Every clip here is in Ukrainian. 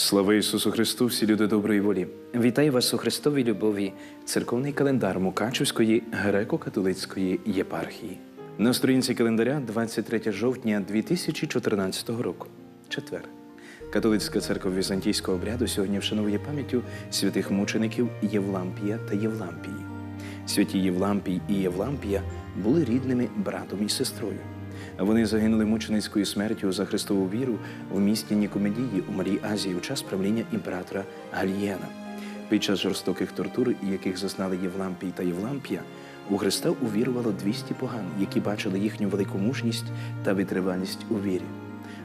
Слава Ісусу Христу, всі люди доброї волі. Вітаю вас у Христовій любові, церковний календар Мукачівської греко-католицької єпархії. На сторінці календаря 23 жовтня 2014 року. Четвер. Католицька церква візантійського обряду сьогодні вшановує пам'яттю святих мучеників Євлампія та Євлампії. Святі Євлампій і Євлампія були рідними братом і сестрою. Вони загинули мученицькою смертю за Христову віру в місті Нікомедії у Малій Азії у час правління імператора Галієна. Під час жорстоких тортур, яких зазнали Євлампій та Євлампія, у Христа увірувало 200 поган, які бачили їхню велику мужність та витривалість у вірі.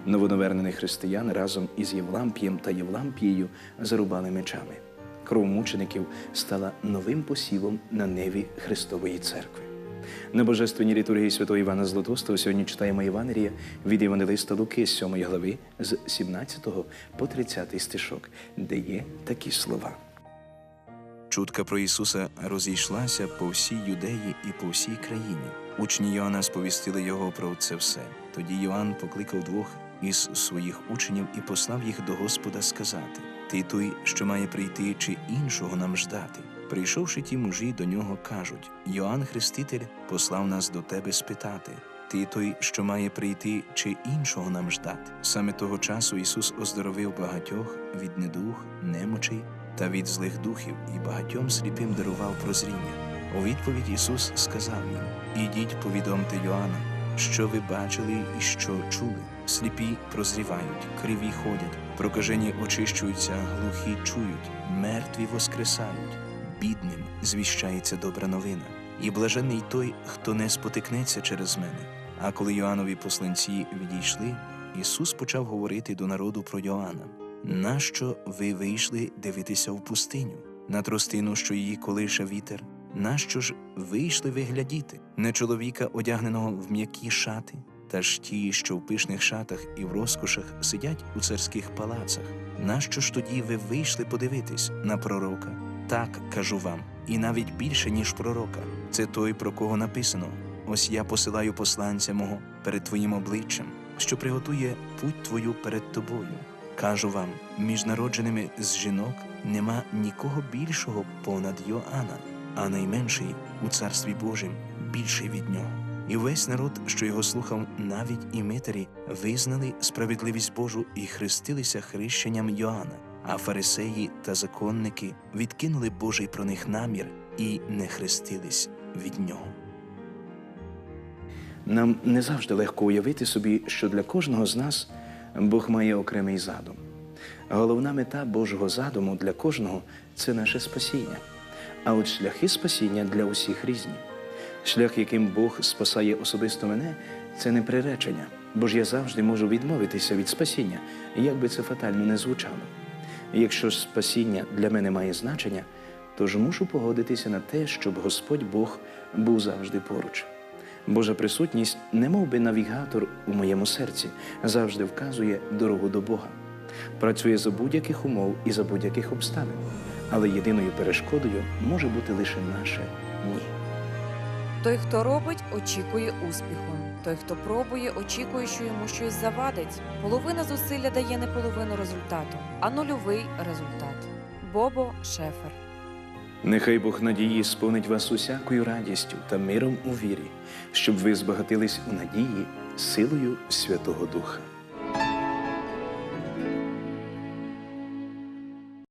Новонавернених християн разом із Євлампієм та Євлампією зарубали мечами. Кров мучеників стала новим посівом на ниві Христової церкви. На божественній літургії святого Івана Златоустого сьогодні читаємо Євангелія від Євангелиста Луки з 7 глави з 17 по 30 стишок, де є такі слова. Чутка про Ісуса розійшлася по всій юдеї і по всій країні. Учні Йоанна сповістили його про це все. Тоді Йоанн покликав двох із своїх учнів і послав їх до Господа сказати: Ти той, що має прийти, чи іншого нам ждати. Прийшовши ті мужі до нього, кажуть: Йоанн Хреститель послав нас до тебе спитати. Ти той, що має прийти, чи іншого нам ждати. Саме того часу Ісус оздоровив багатьох від недух, немочей та від злих духів, і багатьом сліпим дарував прозріння. У відповідь Ісус сказав їм: Ідіть, повідомте Йоанна, що ви бачили і що чули. Сліпі прозрівають, криві ходять, прокажені очищуються, глухі чують, мертві воскресають, бідним звіщається добра новина. І блажений той, хто не спотикнеться через мене. А коли Йоаннові посланці відійшли, Ісус почав говорити до народу про Йоанна. Нащо ви вийшли дивитися в пустиню, на тростину, що її колише вітер? Нащо ж вийшли ви глядіти, не чоловіка, одягненого в м'які шати, та ж ті, що в пишних шатах і в розкошах сидять у царських палацах? Нащо ж тоді ви вийшли подивитись на пророка? Так кажу вам, і навіть більше, ніж пророка. Це той, про кого написано: Ось я посилаю посланця мого перед твоїм обличчям, що приготує путь твою перед тобою. Кажу вам, між народженими з жінок нема нікого більшого понад Йоанна, а найменший у царстві Божім більший від нього. І весь народ, що його слухав, навіть і митарі, визнали справедливість Божу і хрестилися хрещенням Йоанна. А фарисеї та законники відкинули Божий про них намір і не хрестились від нього. Нам не завжди легко уявити собі, що для кожного з нас Бог має окремий задум. Головна мета Божого задуму для кожного це наше спасіння. А от шляхи спасіння для усіх різні. Шлях, яким Бог спасає особисто мене, це не приречення, бо ж я завжди можу відмовитися від спасіння, як би це фатально не звучало. Якщо спасіння для мене має значення, то ж мушу погодитися на те, щоб Господь Бог був завжди поруч. Божа присутність, немов би навігатор у моєму серці, завжди вказує дорогу до Бога. Працює за будь-яких умов і за будь-яких обставин, але єдиною перешкодою може бути лише наше ні. Той, хто робить, очікує успіху. Той, хто пробує, очікує, що йому щось завадить. Половина зусилля дає не половину результату, а нульовий результат. Бобо Шефер. Нехай Бог надії сповнить вас усякою радістю та миром у вірі, щоб ви збагатились у надії силою Святого Духа.